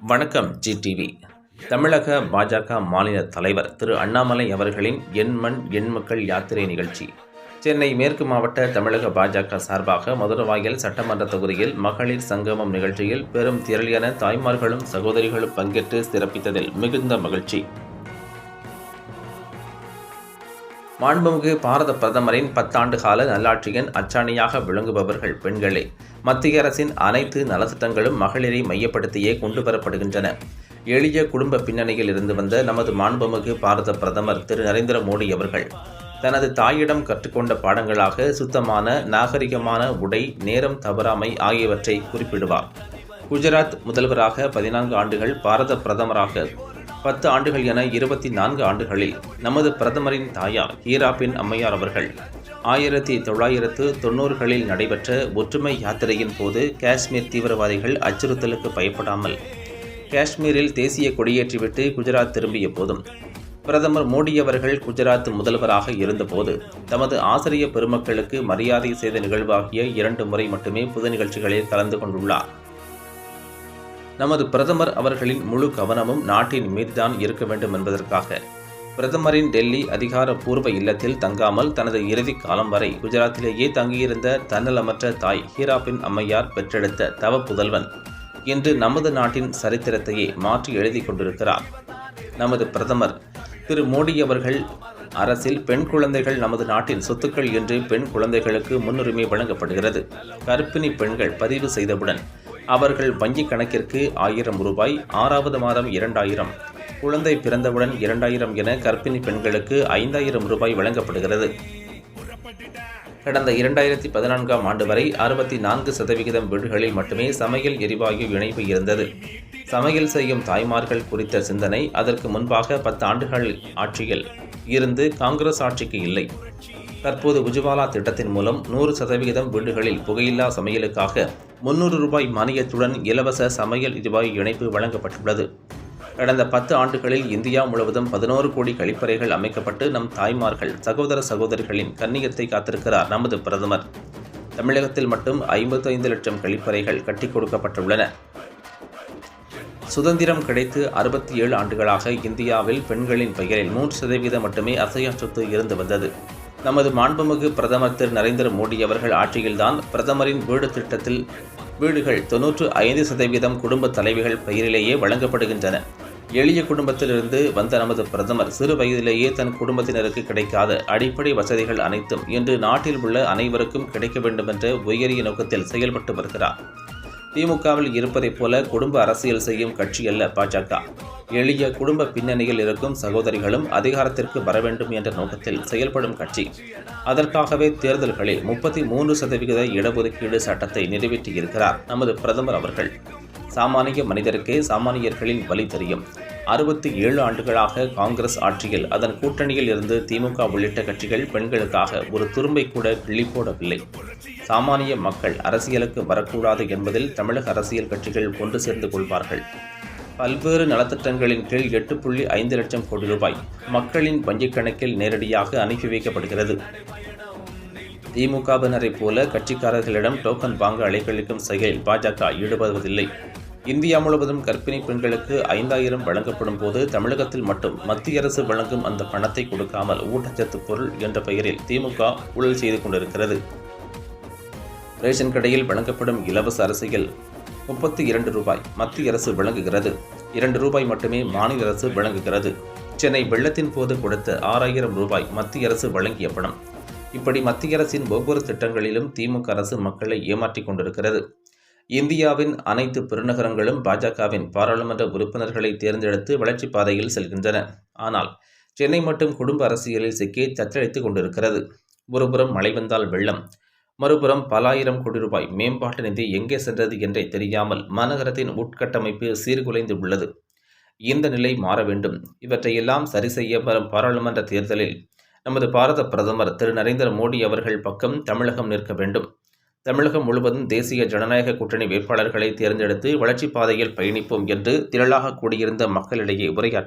வணக்கம் G TV தமிழக பாஜக மாநில தலைவர் திரு அண்ணாமலை அவர்களின் எண் மண் எண் மக்கள் யாத்திரை நிகழ்ச்சி. சென்னை மேற்கு மாவட்ட தமிழக பாஜக சார்பாக மதுரவாயல் சட்டமன்ற தொகுதியில் மகளிர் சங்கமம் நிகழ்ச்சியில் பெரும் திரளியான தாய்மார்களும் சகோதரிகளும் பங்கேற்று சிறப்பித்ததில் மிகுந்த மகிழ்ச்சி. மாண்புமிகு பாரத பிரதமரின் பத்தாண்டு கால நல்லாட்சியின் அச்சாணியாக விளங்குபவர்கள் பெண்களே மத்திய அரசின் அனைத்து நலத்திட்டங்களும் மகளிரை மையப்படுத்தியே கொண்டு வரப்படுகின்றன. எளிய குடும்ப பின்னணியில் இருந்து வந்த நமது மாண்புமிகு பாரத பிரதமர் திரு. நரேந்திர மோடி அவர்கள் தனது தாயிடம் கற்றுக்கொண்ட பாடங்களாக சுத்தமான நாகரிகமான உடை நேரம் தவறாமை ஆகியவற்றை குறிப்பிடுவார். குஜராத் முதல்வராக பதினான்கு ஆண்டுகள் பாரத பிரதமராக பத்து ஆண்டுகள் என இருபத்தி நான்கு ஆண்டுகளில் நமது பிரதமரின் தாயார் ஹீராபின் அம்மையார் அவர்கள் ஆயிரத்தி தொள்ளாயிரத்து தொண்ணூறுகளில் நடைபெற்ற ஒற்றுமை யாத்திரையின் போது காஷ்மீர் தீவிரவாதிகள் அச்சுறுத்தலுக்கு பயப்படாமல் காஷ்மீரில் தேசிய கொடியேற்றிவிட்டு குஜராத் திரும்பிய போதும் பிரதமர் மோடி அவர்கள் குஜராத் முதல்வராக இருந்தபோது தமது ஆசிரிய பெருமக்களுக்கு மரியாதை செய்த நிகழ்வாகிய இரண்டு முறை மட்டுமே பொது நிகழ்ச்சிகளில் கலந்து கொண்டுள்ளார். நமது பிரதமர் அவர்களின் முழு கவனமும் நாட்டின் மீதுதான் இருக்க வேண்டும் என்பதற்காக. பிரதமரின் டெல்லி அதிகாரப்பூர்வ இல்லத்தில் தங்காமல் தனது இறுதி காலம் வரை குஜராத்திலேயே தங்கியிருந்த தன்னலமற்ற தாய் ஹீராபின் அம்மையார் பெற்றெடுத்த தவ புதல்வன் இன்று நமது நாட்டின் சரித்திரத்தையே மாற்றி எழுதி கொண்டிருக்கிறார். நமது பிரதமர் திரு மோடி அவர்கள் அரசில் பெண் குழந்தைகள் நமது நாட்டின் சொத்துக்கள் என்று பெண் குழந்தைகளுக்கு முன்னுரிமை வழங்கப்படுகிறது. கர்ப்பிணி பெண்கள் பதிவு செய்தவுடன் அவர்கள் வங்கிக் கணக்கிற்கு ஆயிரம் ரூபாய் ஆறாவது மாதம் இரண்டாயிரம். குழந்தை பிறந்தவுடன் இரண்டாயிரம் என கர்ப்பிணி பெண்களுக்கு ஐந்தாயிரம் ரூபாய் வழங்கப்படுகிறது. கடந்த இரண்டாயிரத்தி பதினான்காம் ஆண்டு வரை அறுபத்தி நான்கு சதவிகிதம் வீடுகளில் மட்டுமே சமையல் எரிவாயு இணைப்பு இருந்தது. சமையல் செய்யும் தாய்மார்கள் குறித்த சிந்தனை அதற்கு முன்பாக பத்து ஆண்டுகள் ஆட்சியில் இருந்து காங்கிரஸ் ஆட்சிக்கு இல்லை. தற்போது உஜ்வாலா திட்டத்தின் மூலம் நூறு சதவிகிதம் வீடுகளில் புகையில்லா சமையலுக்காக முன்னூறு ரூபாய் மானியத்துடன் இலவச சமையல் எரிவாயு இணைப்பு வழங்கப்பட்டுள்ளது. கடந்த பத்து ஆண்டுகளில் இந்தியா முழுவதும் பதினோரு கோடி கழிப்பறைகள் அமைக்கப்பட்டு நம் தாய்மார்கள் சகோதர சகோதரிகளின் கண்ணியத்தை காத்திருக்கிறார் நமது பிரதமர். தமிழகத்தில் மட்டும் ஐம்பத்தைந்து லட்சம் கழிப்பறைகள் கட்டிக் கொடுக்கப்பட்டுள்ளன. சுதந்திரம் கிடைத்து அறுபத்தி ஏழு ஆண்டுகளாக இந்தியாவில் பெண்களின் பெயரில் மூன்று சதவீதம் மட்டுமே அசையா சொத்து இருந்து வந்தது. நமது மாண்புமிகு பிரதமர் திரு நரேந்திர மோடி அவர்கள் ஆட்சியில்தான் பிரதமரின் வீடு திட்டத்தில் வீடுகள் தொன்னூற்று ஐந்து சதவீதம் குடும்ப தலைவிகள் பெயரிலேயே வழங்கப்படுகின்றன. எளிய குடும்பத்திலிருந்து வந்த நமது பிரதமர் சிறு வயதிலேயே தன் குடும்பத்தினருக்கு கிடைக்காத அடிப்படை வசதிகள் அனைத்தும் இன்று நாட்டில் உள்ள அனைவருக்கும் கிடைக்க வேண்டுமென்ற உயரிய நோக்கத்தில் செயல்பட்டு வருகிறார். திமுகவில் இருப்பதைப் போல குடும்ப அரசியல் செய்யும் கட்சி அல்ல பாஜக. எளிய குடும்ப பின்னணியில் இருக்கும் சகோதரிகளும் அதிகாரத்திற்கு வர வேண்டும் என்ற நோக்கத்தில் செயல்படும் கட்சி. அதற்காகவே தேர்தல்களில் முப்பத்தி மூன்று சதவிகித இடஒதுக்கீடு சட்டத்தை நிறைவேற்றியிருக்கிறார் நமது பிரதமர் அவர்கள். சாமானிய மனிதருக்கே சாமானியர்களின் வழி தெரியும். அறுபத்தி ஏழு ஆண்டுகளாக காங்கிரஸ் ஆட்சியில் அதன் கூட்டணியில் இருந்து திமுக உள்ளிட்ட கட்சிகள் பெண்களுக்காக ஒரு துரும்பை கூட கிள்ளி போடவில்லை. சாமானிய மக்கள் அரசியலுக்கு வரக்கூடாது என்பதில் தமிழக அரசியல் கட்சிகள் கொண்டு சேர்ந்து கொள்வார்கள். பல்வேறு நலத்திட்டங்களின் கீழ் எட்டு புள்ளி ஐந்து லட்சம் கோடி ரூபாய் மக்களின் வங்கிக் கணக்கில் நேரடியாக அனுப்பி வைக்கப்படுகிறது. திமுகவினரை போல கட்சிக்காரர்களிடம் டோக்கன் வாங்க அழைக்களிக்கும் செயலில் பாஜக ஈடுபடுவதில்லை. இந்தியா முழுவதும் கர்ப்பிணி பெண்களுக்கு ஐந்தாயிரம் வழங்கப்படும் போது தமிழகத்தில் மட்டும் மத்திய அரசு வழங்கும் அந்த பணத்தை கொடுக்காமல் ஊட்டச்சத்து பொருள் என்ற பெயரில் திமுக ஊழல் செய்து கொண்டிருக்கிறது. ரேஷன் கடையில் வழங்கப்படும் இலவச அரசியல் முப்பத்தி இரண்டு ரூபாய் மத்திய அரசு வழங்குகிறது. இரண்டு ரூபாய் மட்டுமே மாநில அரசு வழங்குகிறது. சென்னை வெள்ளத்தின் போது கொடுத்த ஆறாயிரம் ரூபாய் மத்திய அரசு வழங்கிய பணம். இப்படி மத்திய அரசின் ஒவ்வொரு திட்டங்களிலும் திமுக அரசு மக்களை ஏமாற்றிக் கொண்டிருக்கிறது. இந்தியாவின் அனைத்து பெருநகரங்களும் பாஜகவின் பாராளுமன்ற உறுப்பினர்களை தேர்ந்தெடுத்து வளர்ச்சிப் பாதையில் செல்கின்றன. ஆனால் சென்னை மட்டும் குடும்ப அரசியலில் சிக்கி தத்தளித்துக் கொண்டிருக்கிறது. ஒருபுறம் மழை வந்தால் வெள்ளம் மறுபுறம் பல ஆயிரம் கோடி ரூபாய் மேம்பாட்டு நிதி எங்கே சென்றது என்றே தெரியாமல் மாநகரத்தின் உட்கட்டமைப்பு சீர்குலைந்து உள்ளது. இந்த நிலை மாற வேண்டும். இவற்றையெல்லாம் சரி செய்ய வரும் பாராளுமன்ற தேர்தலில் நமது பாரத பிரதமர் திரு. நரேந்திர மோடி அவர்கள் பக்கம் தமிழகம் நிற்க வேண்டும். தமிழகம் முழுவதும் தேசிய ஜனநாயக கூட்டணி வேட்பாளர்களை தேர்ந்தெடுத்து வளர்ச்சிப் பாதையில் பயணிப்போம் என்று திரளாக கூடியிருந்த மக்களிடையே உரையாற்றி